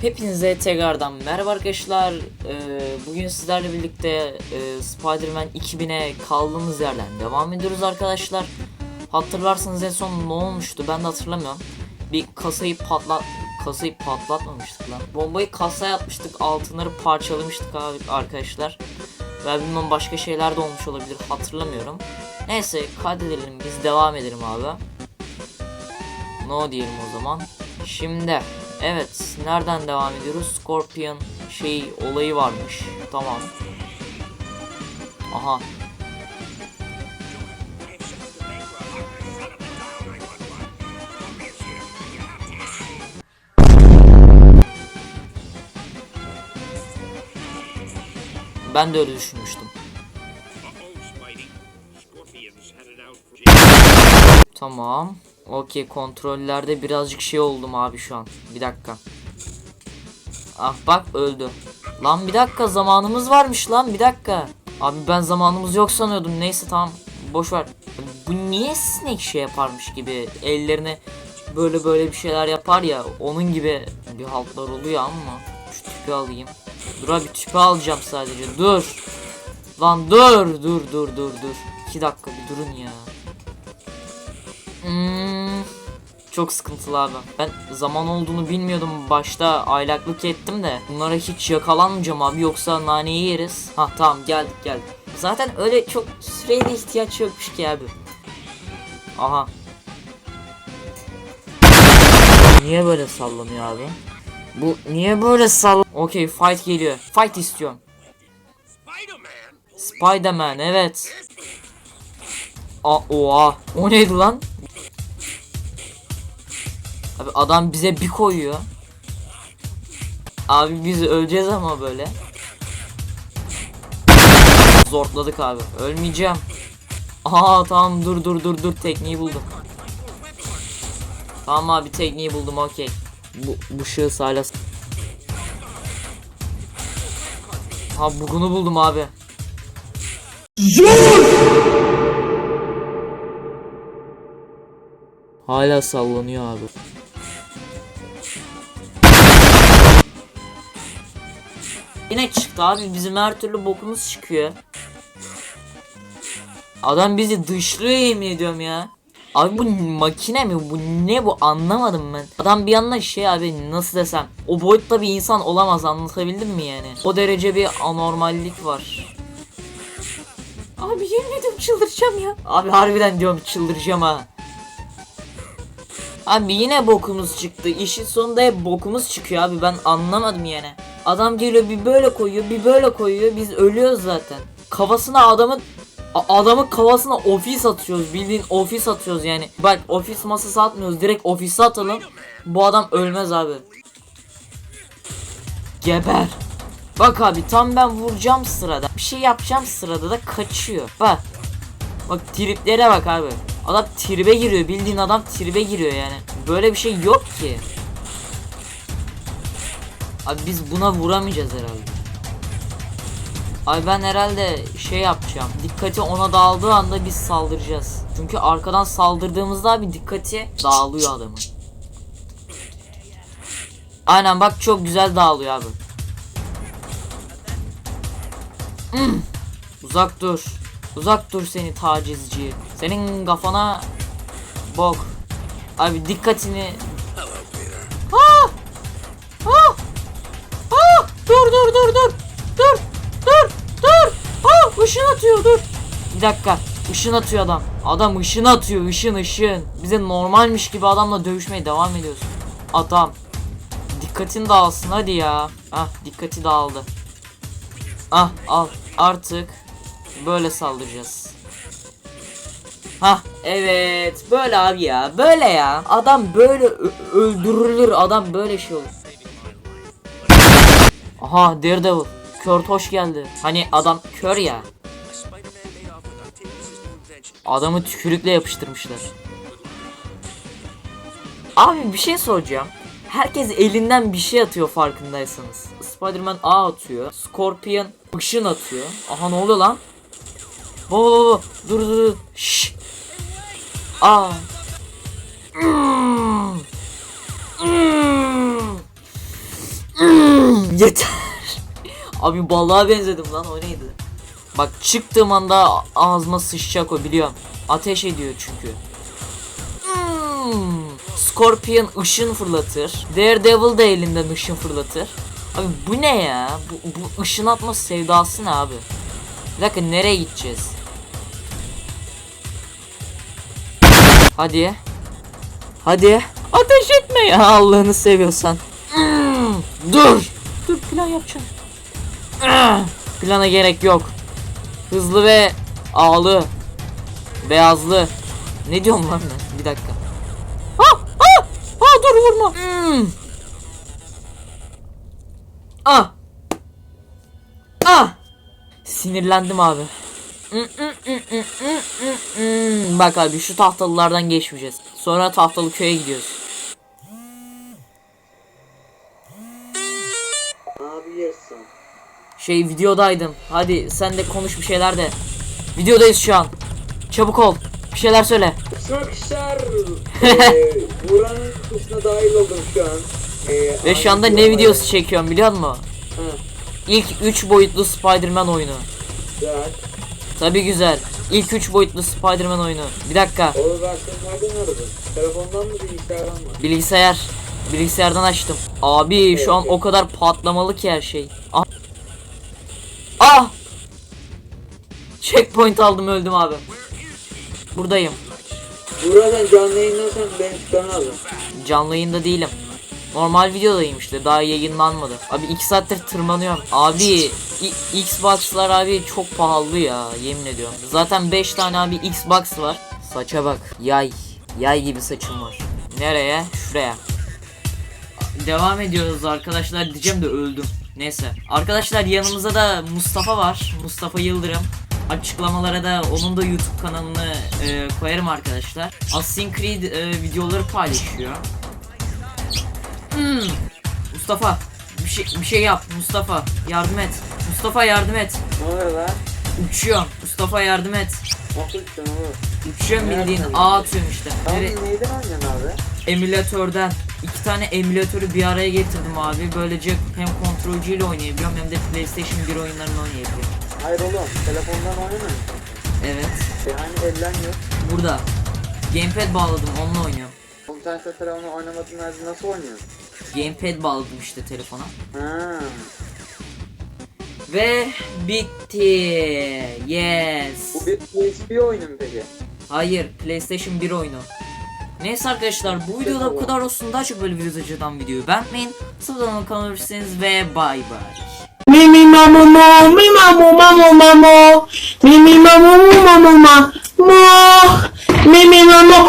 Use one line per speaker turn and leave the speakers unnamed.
Hepinize tekrardan merhaba arkadaşlar. Ee, bugün sizlerle birlikte e, Spider-Man 2000'e kaldığımız yerden devam ediyoruz arkadaşlar. Hatırlarsanız en son ne olmuştu ben de hatırlamıyorum. Bir kasayı patlat kasayı patlatmamıştık lan. Bombayı kasaya atmıştık, altınları parçalamıştık abi arkadaşlar. Ve bilmem başka şeyler de olmuş olabilir hatırlamıyorum. Neyse kaydedelim biz devam edelim abi. No diyelim o zaman. Şimdi evet nereden devam ediyoruz? Scorpion şey olayı varmış. Tamam. Aha. Ben de öyle düşünmüştüm. Tamam. Okey kontrollerde birazcık şey oldum abi şu an. Bir dakika. Ah bak öldü. Lan bir dakika zamanımız varmış lan bir dakika. Abi ben zamanımız yok sanıyordum. Neyse tamam. Boş ver. Bu niye sinek şey yaparmış gibi ellerini böyle böyle bir şeyler yapar ya. Onun gibi bir haltlar oluyor ama. Şu tüpü alayım. Dur abi tüpü alacağım sadece. Dur. Lan dur dur dur dur dur. İki dakika bir durun ya. Hmm, çok sıkıntılı abi. Ben zaman olduğunu bilmiyordum. Başta aylaklık ettim de. Bunlara hiç yakalanmayacağım abi. Yoksa naneyi yeriz. Ha tamam geldik geldik. Zaten öyle çok süreye de ihtiyaç yokmuş ki abi. Aha. Niye böyle sallanıyor abi? Bu niye böyle sall... Okey fight geliyor. Fight istiyorum.
Spider-Man!
Evet. Aa, oha. O neydi lan? Abi adam bize bir koyuyor. Abi biz öleceğiz ama böyle. Zortladık abi. Ölmeyeceğim. Aa tamam dur dur dur dur tekniği buldum. Tamam abi tekniği buldum okey. Bu, bu şahıs hala... Ha bugunu buldum abi. Hala sallanıyor abi. Yine çıktı abi bizim her türlü bokumuz çıkıyor. Adam bizi dışlıyor yemin ediyorum ya. Abi bu makine mi bu ne bu anlamadım ben. Adam bir yandan şey abi nasıl desem o boyutta bir insan olamaz anlatabildim mi yani. O derece bir anormallik var. Abi yemin ediyorum çıldıracağım ya. Abi harbiden diyorum çıldıracağım ha. Abi yine bokumuz çıktı. İşin sonunda hep bokumuz çıkıyor abi. Ben anlamadım yani. Adam geliyor bir böyle koyuyor, bir böyle koyuyor. Biz ölüyoruz zaten. Kafasına adamın adamın kafasına ofis atıyoruz. Bildiğin ofis atıyoruz yani. Bak ofis masası atmıyoruz. Direkt ofise atalım. Bu adam ölmez abi. Geber. Bak abi tam ben vuracağım sırada. Bir şey yapacağım sırada da kaçıyor. Bak. Bak triplere bak abi. Adam tribe giriyor. Bildiğin adam tribe giriyor yani. Böyle bir şey yok ki. Abi biz buna vuramayacağız herhalde. Ay ben herhalde şey yapacağım. Dikkati ona dağıldığı anda biz saldıracağız. Çünkü arkadan saldırdığımızda abi dikkati dağılıyor adamın. Aynen bak çok güzel dağılıyor abi. Hmm. Uzak dur. Uzak dur seni tacizci. Senin kafana bok. Abi dikkatini. Ah! Ah! Ah! Dur dur dur dur. Dur. Dur. Dur. Ah! Işın atıyor dur. Bir dakika. Işın atıyor adam. Adam ışın atıyor. ışın ışın. Bize normalmiş gibi adamla dövüşmeye devam ediyoruz. Adam. Dikkatin dağılsın hadi ya. Ah dikkati dağıldı. Ah al artık böyle saldıracağız. Hah evet böyle abi ya böyle ya adam böyle öldürülür adam böyle şey olur. Aha Daredevil Kurt hoş geldi. Hani adam kör ya. Adamı tükürükle yapıştırmışlar. Abi bir şey soracağım. Herkes elinden bir şey atıyor farkındaysanız. Spider-Man A atıyor. Scorpion ışın atıyor. Aha ne oluyor lan? Baba baba dur dur dur. Şşş. Aa. Yeter. Abi balığa benzedim lan o neydi? Bak çıktığım anda ağzıma sıçacak o biliyorum. Ateş ediyor çünkü. Scorpion ışın fırlatır. Daredevil de elinden ışın fırlatır. Abi bu ne ya? Bu, bu ışın atma sevdası ne abi? Bir dakika nereye gideceğiz? Hadi. Hadi. Ateş etme ya Allah'ını seviyorsan. Hmm, dur. Dur plan yapacağım. Plana gerek yok. Hızlı ve ağlı. Beyazlı. Ne diyorum lan ben? Bir dakika. Ah, ah, ah dur vurma. Hmm. Ah. Ah. Sinirlendim abi. Bak abi şu tahtalılardan geçmeyeceğiz. Sonra tahtalı köye gidiyoruz.
Yesin.
Şey videodaydım. Hadi sen de konuş bir şeyler de. Videodayız şu an. Çabuk ol. Bir şeyler söyle.
Arkadaşlar eee Buranın kısmına dahil oldum şu an. Eee,
Ve şu anda ne videosu çekiyorum biliyor musun?
Hı,
İlk 3 boyutlu Spider-Man oyunu.
güzel.
Tabi güzel. İlk 3 boyutlu Spider-Man oyunu. Bir dakika.
Oğlum ben seni nereden aradım? Telefondan mı bilgisayardan mı?
Bilgisayar. Bilgisayardan açtım. Abi şu an o kadar patlamalı ki her şey. Ah. Ah! Checkpoint aldım öldüm abi. Buradayım.
Buradan canlı yayınlarsan beni tutamazsın.
Canlı yayında değilim. Normal videodayım işte daha yayınlanmadı. Abi 2 saattir tırmanıyorum. Abi Xbox'lar abi çok pahalı ya yemin ediyorum. Zaten 5 tane abi Xbox var. Saça bak yay. Yay gibi saçım var. Nereye? Şuraya. Devam ediyoruz arkadaşlar diyeceğim de öldüm. Neyse. Arkadaşlar yanımızda da Mustafa var. Mustafa Yıldırım. Açıklamalara da onun da YouTube kanalını e, koyarım arkadaşlar. Assassin's Creed e, videoları paylaşıyor. Hmm. Mustafa bir şey bir şey yap Mustafa yardım et. Mustafa yardım et.
Ne oluyor lan?
Uçuyorum. Mustafa yardım et.
Nasıl gittin oğlum?
Uçuyorum bildiğin ağ atıyorum işte.
Tamam
Nere-
neyden oynayacaksın abi?
emülatörden iki tane emülatörü bir araya getirdim abi. Böylece hem kontrolcüyle oynayabiliyorum hem de PlayStation 1 oyunlarını oynayabiliyorum.
Hayır oğlum telefondan oynamıyor musun?
Evet.
E hani ellen yok.
Burada. Gamepad bağladım onunla oynuyorum.
Oğlum sen telefonla oynamadığın halde nasıl oynuyorsun?
Gamepad bağladım işte telefona.
Ha.
Ve bitti. Yes.
Bu bir PSP oyunu mu peki?
Hayır, PlayStation 1 oyunu. Neyse arkadaşlar bu videoda bu kadar olsun. Daha çok böyle videodan videoyu beğenmeyin. Sıfırdan kalırsanız ve bay bay.
Mi mi mamu mo, mi mamu mamu mamu, mi mi mamu mu mamu ma, mo, mi mi mamu